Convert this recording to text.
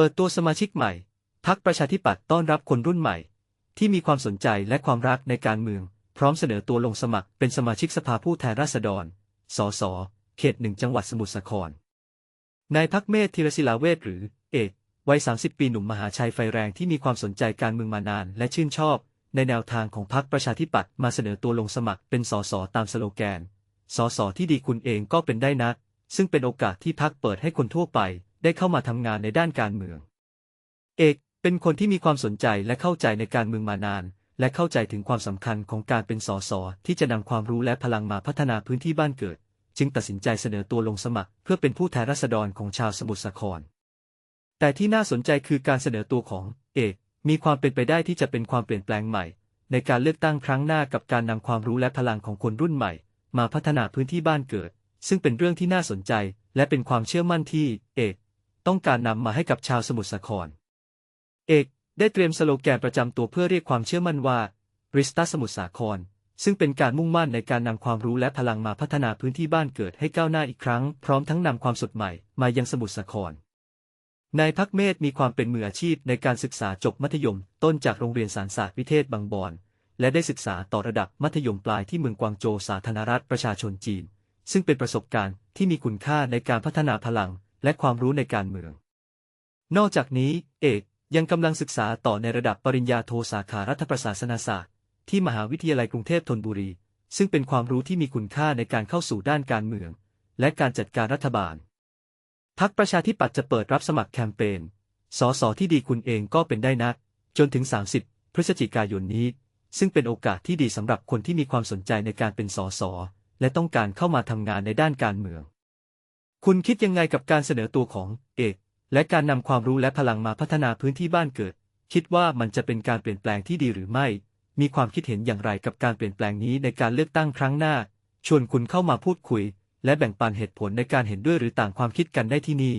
ปิดตัวสมาชิกใหม่ พักประชาธิปัตย์ต้อนรับคนรุ่นใหม่ ที่มีความสนใจและความรักในการเมือง พร้อมเสนอตัวลงสมัครเป็นสมาชิกสภาผู้แทนราษฎร สส เขตหนึ่งจังหวัดสมุทรสาคร นายพักเมธธีรศิลาเวทหรือ เอกวัย 30 ปีหนุ่มมหาชัยไฟแรงที่มีความสนใจการเมืองมานาน และชื่นชอบ ในแนวทางของพรรคประชาธิปัตย์มาเสนอตัวลงสมัครเป็นสสตามสโลแกน สสที่ดีคุณเองก็เป็นได้นะ ซึ่งเป็นโอกาสที่พรรคเปิดให้คนทั่วไป ได้เข้ามาทำงานในด้านการเมือง เอกเป็นคนที่มีความสนใจและเข้าใจในการเมืองมานาน และเข้าใจถึงความสำคัญของการเป็นสสที่จะนำความรู้และพลังมาพัฒนาพื้นที่บ้านเกิด จึงตัดสินใจเสนอตัวลงสมัคร เพื่อเป็นผู้แทนราษฎรของชาวสมุทรสาคร แต่ที่น่าสนใจคือการเสนอตัวของเอกมีความเป็นไปได้ที่จะเป็นความเปลี่ยนแปลงใหม่ ในการเลือกตั้งครั้งหน้ากับการนำความรู้และพลังของคนรุ่นใหม่ มาพัฒนาพื้นที่บ้านเกิด ซึ่งเป็นเรื่องที่น่าสนใจ และเป็นความเชื่อมั่นที่เอก ต้องการนำมาให้กับชาวสมุทรสาคร เอกได้เตรียมสโลแกนประจำตัวเพื่อเรียกความเชื่อมั่นว่าริสตาสมุทรสาคร ซึ่งเป็นการมุ่งมั่นในการนำความรู้และพลังมาพัฒนาพื้นที่บ้านเกิดให้ก้าวหน้าอีกครั้ง พร้อมทั้งนำความสดใหม่มายังสมุทรสาครนายพักเมธมีความเป็นมืออาชีพในการศึกษาจบมัธยม ต้นจากโรงเรียนสารศาสตร์วิเทศบางบอน และได้ศึกษาต่อระดับมัธยมปลายที่เมืองกวางโจวสาธารณรัฐประชาชนจีน ซึ่งเป็นประสบการณ์ที่มีคุณค่าในการพัฒนาพลัง และความรู้ในการเมือง นอกจากนี้ เอกยังกำลังศึกษาต่อในระดับปริญญาโทสาขารัฐประศาสนศาสตร์ ที่มหาวิทยาลัยกรุงเทพธนบุรี ซึ่งเป็นความรู้ที่มีคุณค่าในการเข้าสู่ด้านการเมือง และการจัดการรัฐบาลพักประชาธิปัตย์จะเปิดรับสมัครแคมเปญสสที่ดีคุณเองก็เป็นได้นัก จนถึง 30 พฤศจิกายนนี้ ซึ่งเป็นโอกาสที่ดีสำหรับคนที่มีความสนใจในการเป็นสสและต้องการเข้ามาทำงานในด้านการเมือง คุณคิดยังไงกับการเสนอตัวของเอกและการนำความรู้และพลังมาพัฒนาพื้นที่บ้านเกิด คิดว่ามันจะเป็นการเปลี่ยนแปลงที่ดีหรือไม่ มีความคิดเห็นอย่างไรกับการเปลี่ยนแปลงนี้ในการเลือกตั้งครั้งหน้า ชวนคุณเข้ามาพูดคุย และแบ่งปันเหตุผลในการเห็นด้วยหรือต่างความคิดกันได้ที่นี่